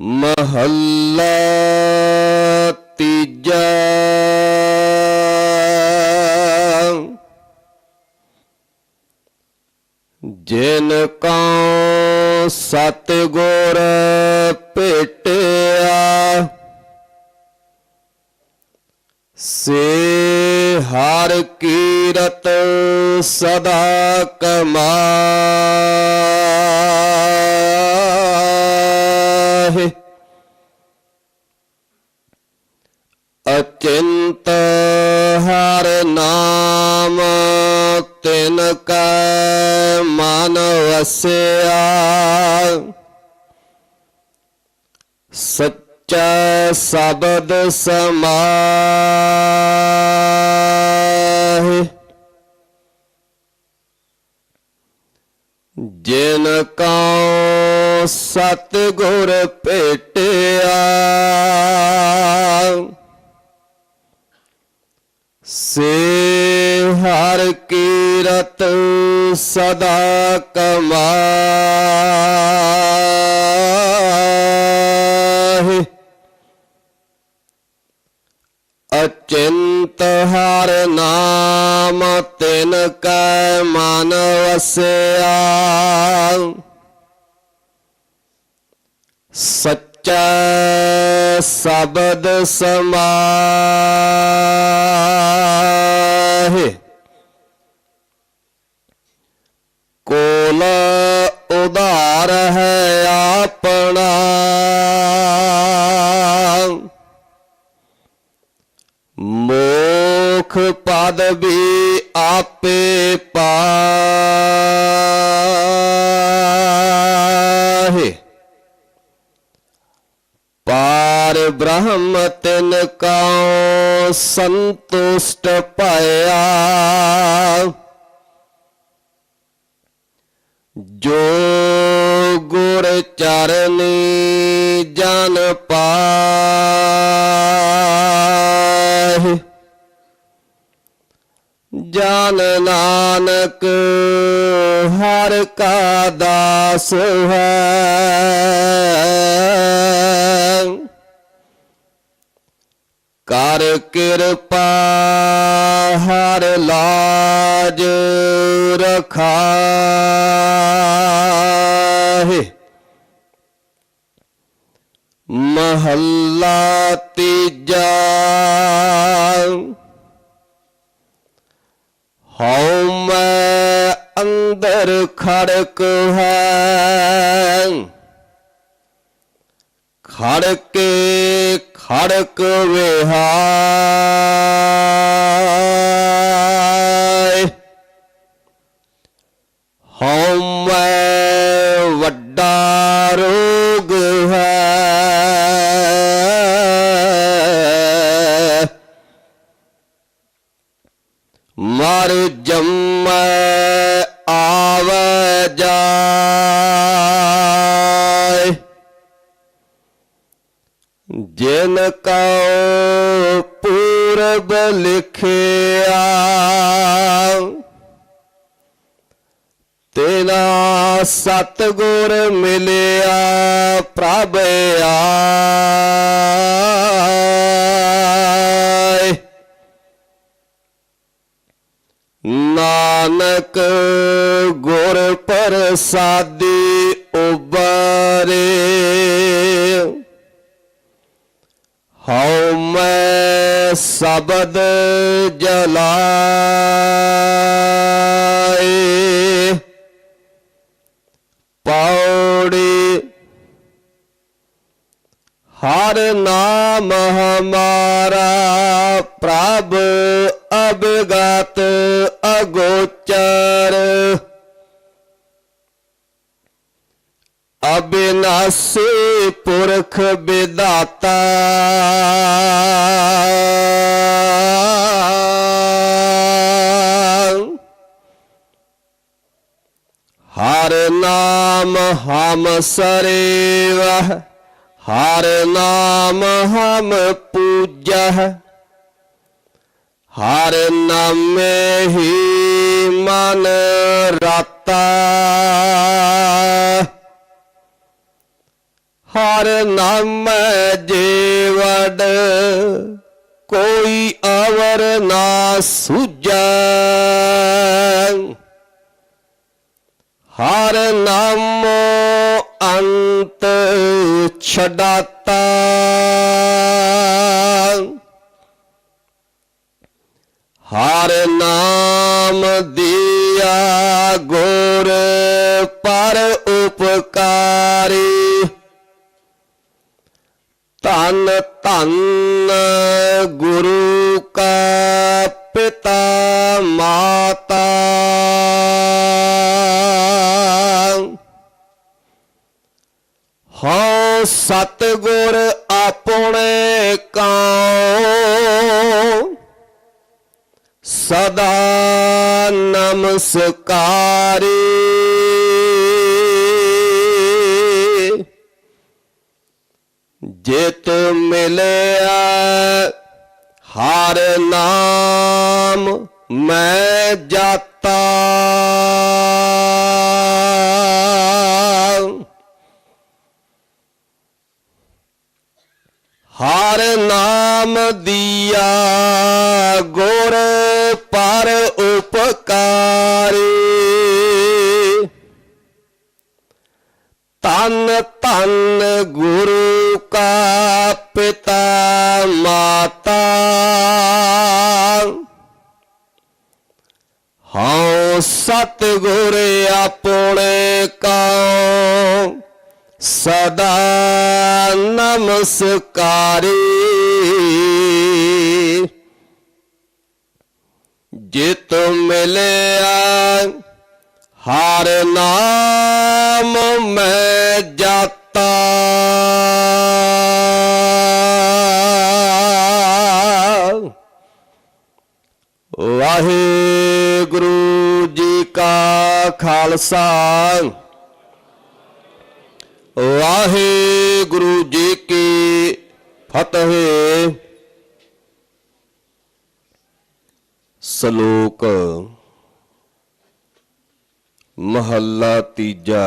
ਮਹੱਲਾ ਤੀਜਾ। ਜਿਨ ਕਉ ਸਤਿਗੁਰ ਭੇਟਿਆ ਸੇ ਹਰ ਕੀਰਤ ਸਦਾ ਕਮਾਹੇ ਚਿੰਤ ਹਰ ਨਾਮ ਤਿਨ ਕੈ ਮਨ ਵਸਿਆ। ਸੱਚਾ ਸ਼ਬਦ ਸਮਾਹਿ। ਜਿਨ ਕਉ ਸਤਿਗੁਰ ਭੇਟਿਆ ਸੇ ਹਰ ਕੀਰਤ ਸਦਾ ਕਮਾਹਿ। ਅਚਿੰਤ ਹਰ ਨਾਮ ਤਿਨ ਕੈ ਮਨ ਵਸਿਆ। ਸੱਚਾ ਸ਼ਬਦ ਸਮਾਹਿ। ਤਿਨ ਕਉ ਸੰਤੁਸ਼ਟ ਭਇਆ। ਜੋ ਗੁਰ ਚਰਨੀ ਜਨ ਪਾਹਿ, ਜਨ ਨਾਨਕ ਹਰ ਕਾ ਦਾਸ ਹੈ। ਕਿਰਪਾ ਹਰ ਲਾਜ ਰਖਾਹੇ ਮਹੱਲਾ ਤੀਜਾ। ਹਉ ਮੈਂ ਅੰਦਰ ਖੜਕ ਹੈ। ਖੜਕੇ ਖੜਕ ਵਿਹਾਇ ਹਉ ਮੈਂ ਵੱਡਾ ਰੋਗ ਹੈ। ਮਰ ਜੰਮੈ ਪੂਰਬ ਲਿਖਿਆ। ਤੇਰਾ ਸਤਗੁਰ ਮਿਲਿਆ ਪ੍ਰਭ ਆਏ। ਨਾਨਕ ਗੁਰ ਪ੍ਰਸਾਦੀ ਉਬਰੇ ਹਉ ਮੈਂ ਸ਼ਬਦ ਜਲਾਏ। ਪੌੜੀ ਹਰ ਨਾਮ ਹਮਾਰਾ ਪ੍ਰਭ ਅਬਗਤ ਅਗੋਚਰ। ਅਬਿਨਾਸੀ ਪੁਰਖ ਵਿਦਾਤਾ ਹਰ ਨਾਮ ਹਮ ਸਰੇਵ, ਹਰ ਨਾਮ ਹਮ ਪੂਜਹ। ਹਰ ਨਾਮੇ ਹੀ ਮਨ ਰਾਤਾ। ਹਰ ਨਾਮ ਜੀਵੜ ਕੋਈ ਆਵਰ ਨਾ ਸੁਝੈ। ਹਰ ਨਾਮ ਅੰਤ ਛਡਾਤਾ। ਹਰ ਨਾਮ ਦਿਆ ਗੁਰ ਪਰ ਉਪਕਾਰੀ। ਧੰਨ ਧੰਨ ਗੁਰੂ ਕਾ ਪਿਤਾ ਮਾਤਾ। ਹਉ ਸਤਿਗੁਰ ਆਪਣੇ ਕਉ ਸਦਾ ਨਮਸਕਾਰੀ। ਜਿਤ ਮਿਲਿਆ, ਹਰ ਨਾਮ ਮੈਂ ਜਾਤਾ। ਹਰ ਨਾਮ ਦੀਆ ਗੁਰ ਪਰ ਉਪਕਾਰੀ। ਤਨ ਤਨ ਗੁਰੂ ਕਾ ਪਿਤਾ ਮਾਤਾ। ਹਉ ਸਤਿਗੁਰ ਆਪਣੇ ਕਾ ਸਦਾ ਨਮਸਕਾਰੀ। ਜਿਤ ਮਿਲਿਆ, ਹਰ ਨਾਮ ਮੈਂ ਜਾਤਾ ਵਾਹਿਗੁਰੂ ਜੀ ਕਾ ਖਾਲਸਾ ਵਾਹਿਗੁਰੂ ਜੀ ਕੀ ਫਤਿਹ ਸ਼ਲੋਕ ਮਹੱਲਾ ਤੀਜਾ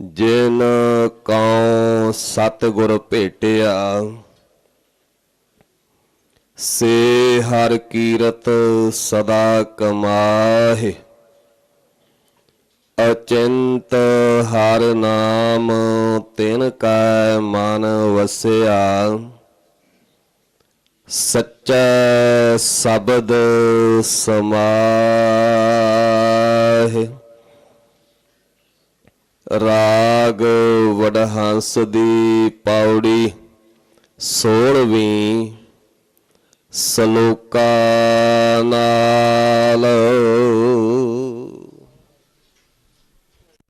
ਜਿਨ ਕਉ ਸਤਿਗੁਰ ਭੇਟਿਆ, ਸੇ ਹਰ ਕੀਰਤ ਸਦਾ ਕਮਾਹੇ। ਅਚਿੰਤ ਹਰ ਨਾਮ ਤਿਨ ਕੈ ਮਨ ਵਸਿਆ, ਸੱਚਾ ਸ਼ਬਦ ਸਮਾਹਿ। ਰਾਗ ਵਡਹੰਸ ਦੀ ਪੌੜੀ 16ਵੀਂ ਸ਼ਲੋਕਾ ਨਾਲ।